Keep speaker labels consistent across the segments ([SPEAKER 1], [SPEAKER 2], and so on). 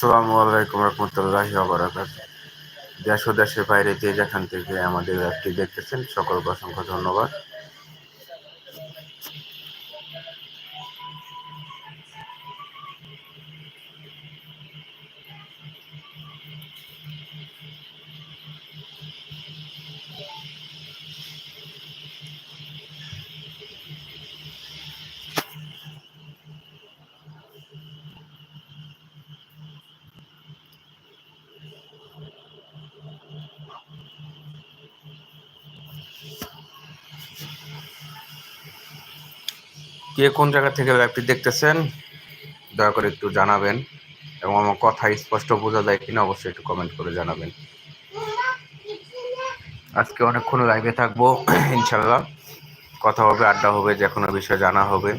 [SPEAKER 1] আসসালামু আলাইকুম রহমতুল্লাহি দেশ ও দেশের বাইরে যে যেখান থেকে আমাদের অ্যাপটি দেখতেছেন, সকলকে অসংখ্য ধন্যবাদ। কে কোন জায়গা থেকে লাইভটি দেখতেছেন, দয়া করে একটু জানাবেন এবং আমার কথা স্পষ্ট বোঝা যায় কিনা অবশ্যই একটু কমেন্ট করে জানাবেন। আজকে অনেকক্ষণ লাইভে থাকব ইনশাল্লাহ কথা হবে, আড্ডা হবে, যে কোনো বিষয়ে জানা হবে।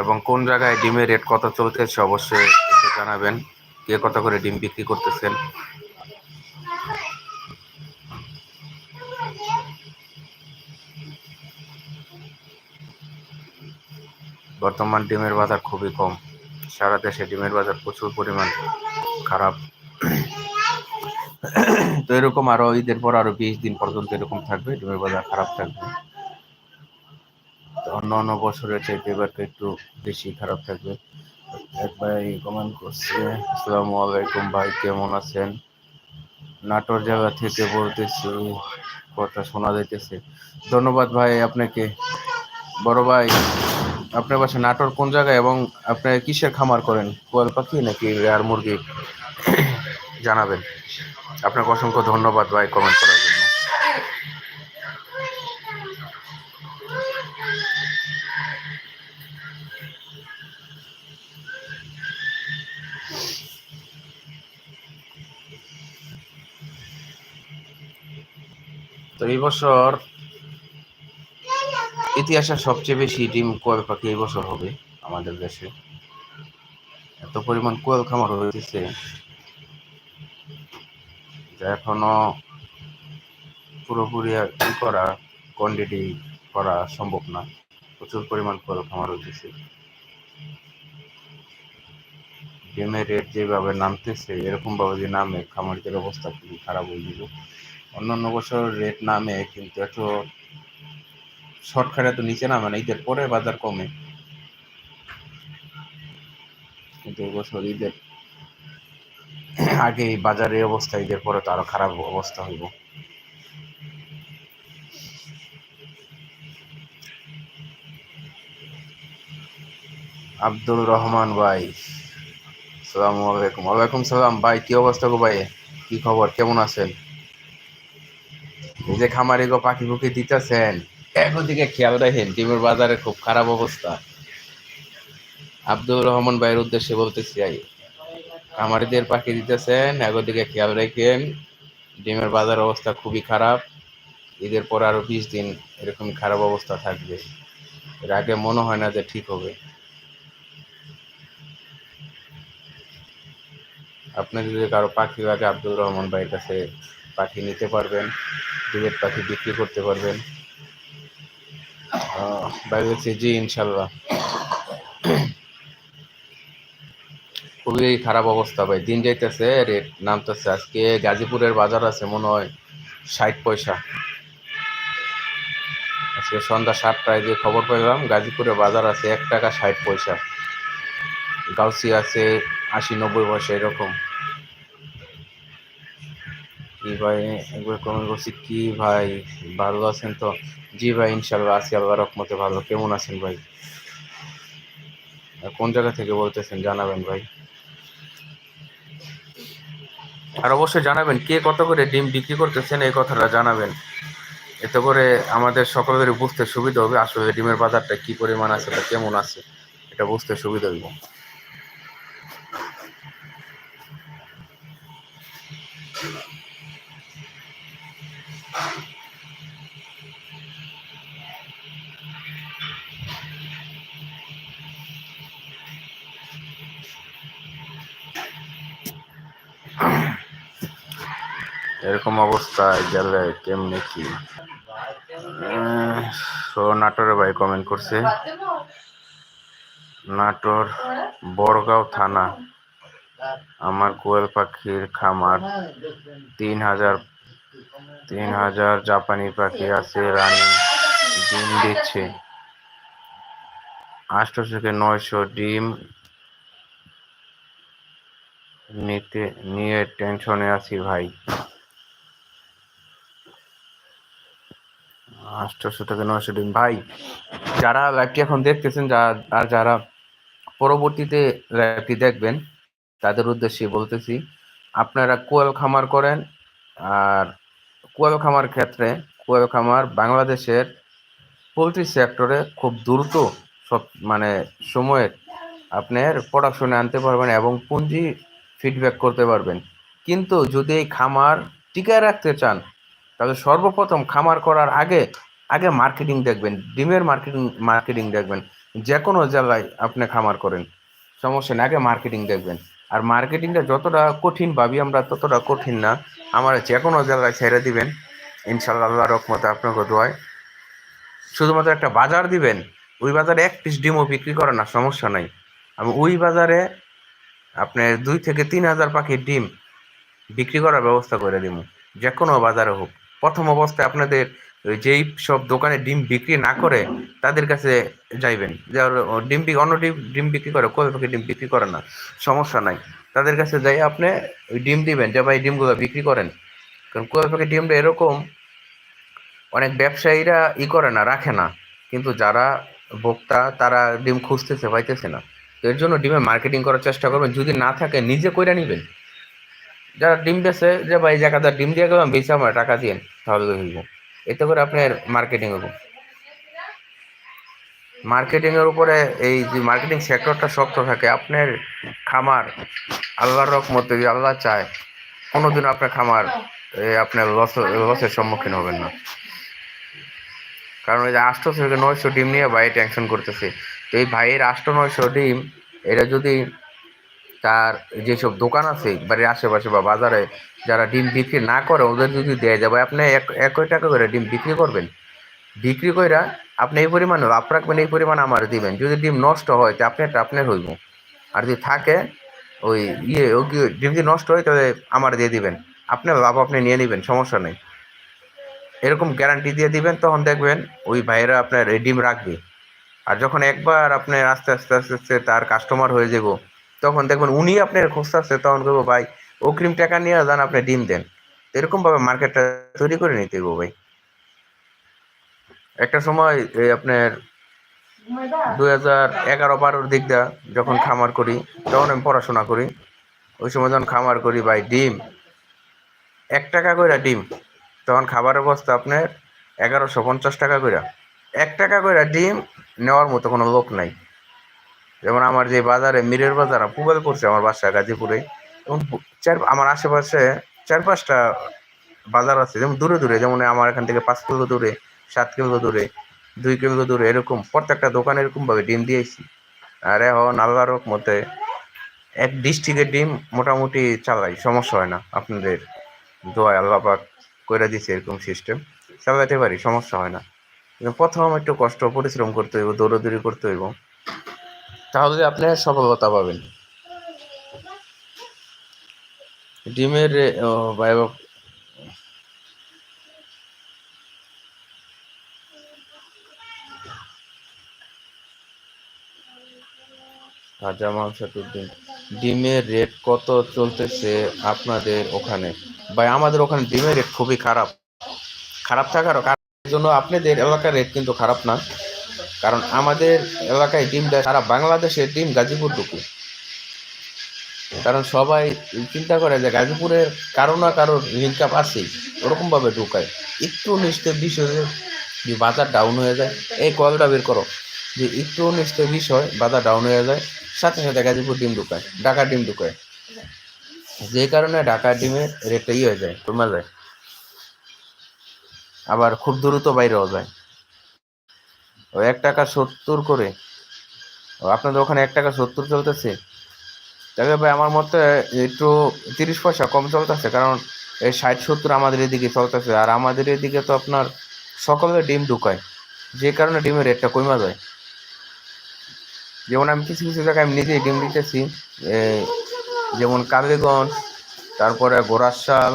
[SPEAKER 1] এবং কোন জায়গায় ডিমের রেট কত চলতেছে অবশ্যই জানাবেন, কে কত করে ডিম বিক্রি করতেছেন। বর্তমান ডিমের বাজার খুবই কম। সারা দেশে ডিমের বাজার প্রচুর পরিমাণ খারাপ। তো এরকম আরও ঈদের পর আরও বিশ দিন পর্যন্ত এরকম থাকবে, ডিমের বাজার খারাপ থাকবে। অন্য অন্য বছরের চাইতে এবার একটু বেশি খারাপ থাকবে। এক ভাই কমেন্ট করছে, আসসালামু আলাইকুম ভাই, কেমন আছেন? নাটোর জায়গা থেকে বলতেছি, কথা শোনা যাইতেছে। ধন্যবাদ ভাই আপনাকে। বড় ভাই আপনার বাসা নাটোর কোন জায়গায় এবং আপনি কিসের খামার করেন? কোয়াল পাখি নাকি রেয়ার মুরগি? জানাবেন। আপনাকে অসংখ্য ধন্যবাদ ভাই কমেন্ট করার জন্য। তো এই বছর ইতিহাসে সবচেয়ে বেশি ডিম কোয়েল পাখি এই বছর হবে আমাদের দেশে। এত পরিমাণ কোয়েল খামার হয়েছে এখনও পুরোপুরি ই করা কোয়ান্টিটি করা সম্ভব না। প্রচুর পরিমাণ কোয়েল খামার হয়েছে। ডিমের রেট যেভাবে নামতেছে এরকম ভাবে যে নামে খামারিদের অবস্থা খুবই খারাপ হয়ে যাবে অন্যান্য বছর রেট নামে কিন্তু এত শর্টকাটে তো নিচে নামে না, ঈদের পরে বাজার কমে। কিন্তু এবছর ঈদের আগে বাজারের অবস্থা, ঈদের পরে তো আরও খারাপ অবস্থা হইব। আব্দুল রহমান ভাই, সালামু আলাইকুম। ওয়ালাইকুম সালাম ভাই, কি অবস্থা গো ভাই? কি খবর? কেমন আছেন? যে খামারে গো পাখি পুখি দিতেছেন। দিকে খেয়াল রাখেন টিমের বাজারে খুব খারাপ অবস্থা। আব্দুর রহমান ভাইয়ের উদ্দেশ্যে বলতেছি খামারিদের পাখি দিতেছেন দিকে খেয়াল রাখেন, ডিমের বাজার অবস্থা খুবই খারাপ। ঈদের পর আরও বিশ দিন এরকম খারাপ অবস্থা থাকবে। এর আগে মনে হয় না যে ঠিক হবে। আপনি যদি কারও পাখি লাগে, আব্দুর রহমান ভাইয়ের কাছে পাখি নিতে পারবেন, ডিমের পাখি বিক্রি করতে পারবেন। বাইরে জি, ইনশাল্লাহ। খুবই খারাপ অবস্থা ভাই, দিন যাইতেছে রেট নামতেছে। আজকে গাজীপুরের বাজার আছে, মনে হয় ষাট পয়সা। আজকে সন্ধ্যা সাতটায় যে খবর পেলাম, গাজীপুরের বাজার আছে এক টাকা ষাট পয়সা। গাউসি আছে আশি নব্বই পয়সা, এরকম। কি ভাই, একবার কমেন্ট করছি, কি ভাই, ভালো আছেন তো? জি ভাই ইনশাল্লাহ আছি, আল্লাহ রকমতে ভালো। কেমন আছেন ভাই? কোন জায়গা থেকে বলতেছেন জানাবেন ভাই? আর অবশ্যই জানাবেন, কে কত করে ডিম বিক্রি করতেছেন এই কথাটা জানাবেন। এতে করে আমাদের সকলের বুঝতে সুবিধা হবে আসলে ডিমের বাজারটা কি পরিমাণ আছে বা কেমন আছে, এটা বুঝতে সুবিধা হইব। এরকম অবস্থায় গেলে কেমনি কি? নাটোরে ভাই কমেন্ট করছে। নাটোর বড়গাঁও থানা। আমার কোয়েল পাখির খামার। তিন হাজার তিন হাজার জাপানি পাখি আছে, রানী ডিম দিচ্ছে। আটশো থেকে নয়শো ডিম নিতে, নিয়ে টেনশনে আছি ভাই। আটশোশো থেকে নয়শো ডিম। ভাই, যারা লাইভটি এখন দেখতেছেন, যা আর যারা পরবর্তীতে লাইভটি দেখবেন, তাদের উদ্দেশ্যে বলতেছি, আপনারা কোয়েল খামার করেন, আর কোয়েল খামার ক্ষেত্রে কোয়েল খামার বাংলাদেশের পোলট্রি সেক্টরে খুব দ্রুত সব মানে সময়ে আপনার প্রোডাকশনে আনতে পারবেন এবং পুঁজি ফিডব্যাক করতে পারবেন। কিন্তু যদি এই খামার টিকায় রাখতে চান, তাহলে সর্বপ্রথম খামার করার আগে আগে মার্কেটিং দেখবেন, ডিমের মার্কেটিং মার্কেটিং দেখবেন যে কোনো জায়গায় আপনি খামার করেন, সমস্যা নেই, আগে মার্কেটিং দেখবেন। আর মার্কেটিংটা যতটা কঠিন ভাবি আমরা, ততটা কঠিন না। আমার যে কোনো জায়গায় ছেড়ে দিবেন। ইনশাল্লাহ আল্লাহ রকমতে আপনাকে দোয়ায়। শুধুমাত্র একটা বাজার দিবেন, ওই বাজারে এক পিস ডিমও বিক্রি করে না, সমস্যা নাই। আমি ওই বাজারে আপনার দুই থেকে তিন হাজার পাখির ডিম বিক্রি করার ব্যবস্থা করে দিব যে কোনো বাজারে হোক। প্রথম অবস্থায় আপনাদের যেই সব দোকানে ডিম বিক্রি না করে তাদের কাছে যাইবেন। যে ওর- ডিম অন্য ডিম ডিম বিক্রি করে কোয়েল পাখি ডিম বিক্রি করে না? সমস্যা নাই। তাদের কাছে যাই আপনি ওই ডিম দিবেন, যে ভাই ডিমগুলো বিক্রি করেন। কারণ কোয়েল পাখি ডিমটা এরকম, অনেক ব্যবসায়ীরা ই করে না, রাখে না। কিন্তু যারা ভোক্তা, তারা ডিম খুঁজতেছে, পাইতেছে না। তো এর জন্য ডিমে মার্কেটিং করার চেষ্টা করবেন। যদি না থাকে, নিজে কইরা নিবেন। যারা ডিম বেছে যে ভাই জায়গাটা ডিম দিয়ে গেলাম বেশি আমার, টাকা দিয়ে তাহলে হইব। এতে করে আপনার মার্কেটিং হবে। মার্কেটিং এর উপরে এই যে মার্কেটিং সেক্টরটা শক্ত থাকে, আপনার খামার আল্লাহর রকমতে যদি আল্লাহ চায় কোনোদিন আপনার খামার আপনার লস লসের সম্মুখীন হবেন না। কারণ ওই যে আটশো থেকে নয়শো ডিম নিয়ে ভাই টেনশন করতেছে। তো এই ভাইয়ের আটশো নয়শো ডিম, এটা যদি তার যেসব দোকান আছে, বাড়ির আশেপাশে বা বাজারে যারা ডিম বিক্রি না করে, ওদের যদি দেওয়া যাবে আপনি এক, একই টাকা করে ডিম বিক্রি করবেন। বিক্রি কইরা আপনি এই পরিমাণ লাভ রাখবেন, এই পরিমাণ আমার দিবেন। যদি ডিম নষ্ট হয়, তো আপনারটা আপনার হইব। আর যদি থাকে, ওই ইয়ে ডিম যদি নষ্ট হয়, তাহলে আমার দিয়ে দিবেন। আপনার লাভ আপনি নিয়ে নেবেন, সমস্যা নেই। এরকম গ্যারান্টি দিয়ে দিবেন, তখন দেখবেন ওই ভাইয়েরা আপনার ডিম রাখবে। আর যখন একবার আপনার আস্তে আস্তে আস্তে আস্তে তার কাস্টমার হয়ে যাব তখন দেখবেন উনি আপনার খুঁজতে আসছে তখন করব ভাই, অগ্রিম টাকা নিয়ে যান, আপনি ডিম দেন। এরকম ভাবে মার্কেটটা তৈরি করে নিতে গো ভাই। একটা সময় এই আপনার দুই হাজার এগারো বারোর দিক দা যখন খামার করি, তখন আমি পড়াশোনা করি। ওই সময় যখন খামার করি, ভাই, ডিম, এক টাকা করে ডিম, তখন খাবারের বস্তা আপনার এগারোশো পঞ্চাশ টাকা করে এক টাকা করে ডিম নেওয়ার মতো কোনো লোক নাই। যেমন আমার যে বাজারে, মিরের বাজার পুবেল পড়ছে আমার বাসা গাজীপুরে। এবং চার, আমার আশেপাশে চার পাঁচটা বাজার আছে, যেমন দূরে দূরে, যেমন আমার এখান থেকে পাঁচ কিলো দূরে, সাত কিলো দূরে, দুই কিলো দূরে, এরকম। প্রত্যেকটা দোকানে এরকমভাবে ডিম দিয়েছি। আর এখন আল্লাহর মতে এক ডিস্ট্রিক্টের ডিম মোটামুটি চালাই, সমস্যা হয় না। আপনাদের দোয়ায় আল্লাহ পাক করে দিছে এরকম সিস্টেম চালাতে পারি, সমস্যা হয় না। প্রথম একটু কষ্ট, পরিশ্রম করতে হইব, দৌড়াদৌড়ি করতে হইব। তাহলে আপনি সফলতা পাবেন ডিমের তাজা মাংস ডিম। ডিমের রেট কত চলতেছে আপনাদের ওখানে? ভাই, আমাদের ওখানে ডিমের রেট খুবই খারাপ। খারাপ থাকার জন্য আপনাদের এলাকার রেট কিন্তু খারাপ না। কারণ আমাদের এলাকায় ডিম দেয়, সারা বাংলাদেশের ডিম গাজীপুর ঢুকে। কারণ সবাই চিন্তা করে যে গাজীপুরের কারও না কারোর আপ আছেই, ওরকমভাবে ঢুকায়। একটু নিশ্চয় বিষয় যে বাজার ডাউন হয়ে যায়। এই কলটা বের করো, যে একটু নিশ্চয় বিষয় বাজার ডাউন হয়ে যায়। সাথে সাথে গাজীপুর ডিম ঢুকায় ঢাকার ডিম ঢুকায়। যে কারণে ঢাকার ডিমের রেটটা ই হয়ে যায়, কমে যায়। আবার খুব দ্রুত বাইরেও যায়। ও এক টাকা সত্তর করে। ও আপনাদের ওখানে এক টাকা সত্তর চলতেছে? তবে ভাই, আমার মতে একটু তিরিশ পয়সা কম চলতেছে, কারণ এই ষাট সত্তর আমাদের এদিকে চলতেছে, আর আমাদের এদিকে তো আপনার সকলে ডিম ঢুকায়, যে কারণে ডিমের রেটটা কমে যায়। যেমন আমি কিছু কিছু জায়গায় আমি নিজেই ডিম দিতেছি যেমন কালীগঞ্জ, তারপরে গোরাশাল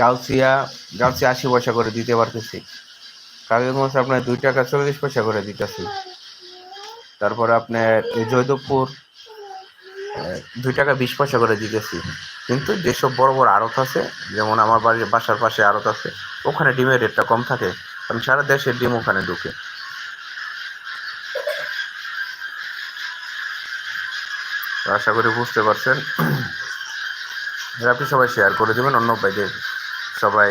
[SPEAKER 1] গাউসিয়া গাউসিয়া আশি পয়সা করে দিতে পারতেছি। কালীগঞ্জ আপনার দুই টাকা চল্লিশ পয়সা করে দিতেছি। তারপরে আপনার জয়দেবপুর দুই টাকা বিশ পয়সা করে দিতেছি। কিন্তু যেসব বড় বড় আড়ত আছে, যেমন আমার বাড়ির বাসার পাশে আড়ত আছে, ওখানে ডিমের রেটটা কম থাকে। কারণ সারা দেশের ডিম ওখানে ঢুকে। আশা করি বুঝতে পারছেন। আপনি সবাই শেয়ার করে দেবেন, অন্য ভাইদের সবাই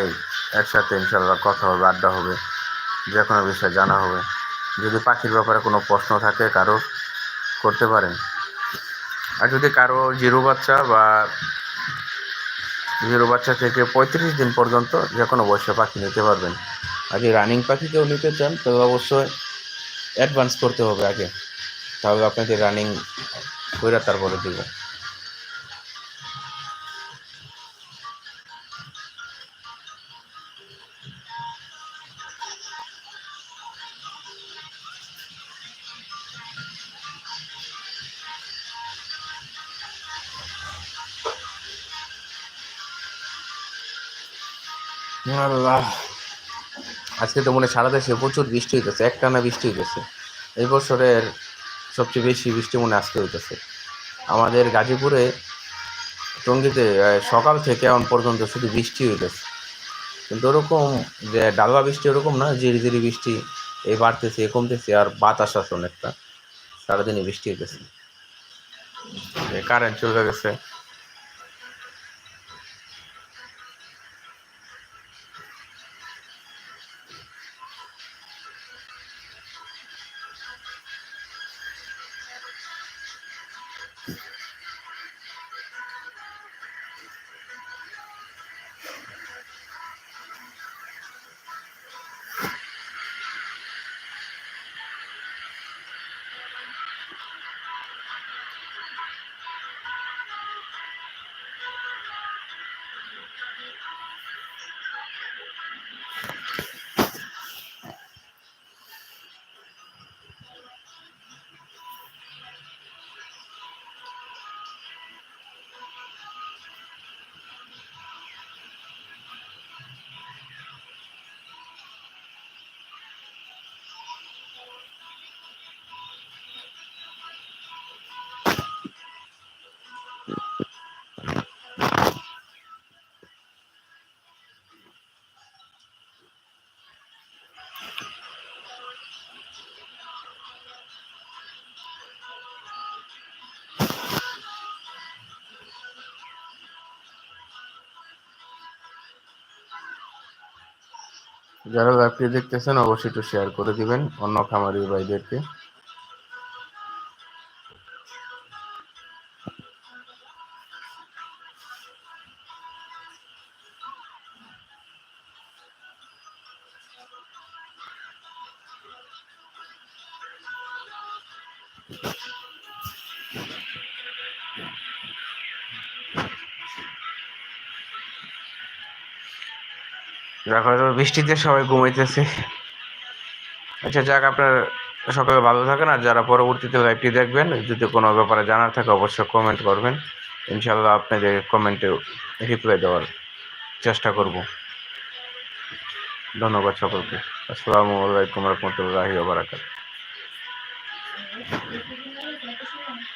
[SPEAKER 1] একসাথে ইনশাল্লাহ কথা হবে, আড্ডা হবে। যে কোনো বিষয়ে জানা হবে। যদি পাখির ব্যাপারে কোনো প্রশ্ন থাকে, কারও করতে পারেন। আর যদি কারও জিরো বাচ্চা বা জিরো বাচ্চা থেকে পঁয়ত্রিশ দিন পর্যন্ত যে কোনো বয়সে পাখি নিতে পারবেন। আর যদি রানিং পাখি কেউ নিতে চান, তবে অবশ্যই অ্যাডভান্স করতে হবে আগে। তাহলে আপনাকে রানিং করে তারপরে দেবে। আজকে তো মনে হয় সারা দেশে প্রচুর বৃষ্টি হইতেছে, একটানা বৃষ্টি হইতেছে। এই বছরের সবচেয়ে বেশি বৃষ্টি মনে আজকে হইতেছে। আমাদের গাজীপুরে টঙ্গিতে সকাল থেকে এখন পর্যন্ত শুধু বৃষ্টি হইতেছে। কিন্তু ওরকম যে ডালবা বৃষ্টি ওরকম না, ঝিরি ঝিরি বৃষ্টি, এই বাড়তেছে কমতেছে, আর বাতাস আছে অনেকটা। সারাদিনই বৃষ্টি হইতেছে। কারেন্ট চলে গেছে। যারা লাইভটি দেখতেছেন অবশ্যই একটু শেয়ার করে দিবেন অন্য খামারি ভাইদেরকে। দেখো তো বৃষ্টিতে সবাই ঘুমাইতেছে। আচ্ছা যাক, আপনার সকালে ভালো থাকেন, আর যারা পরবর্তীতে লাইভটি দেখবেন, যদি কোনো ব্যাপারে জানার থাকে, অবশ্যই কমেন্ট করবেন। ইনশাল্লাহ আপনাদের কমেন্টে রিপ্লাই দেওয়ার চেষ্টা করব। ধন্যবাদ সকলকে। আসসালামু আলাইকুম রহমতুল্লাহি বারাকাত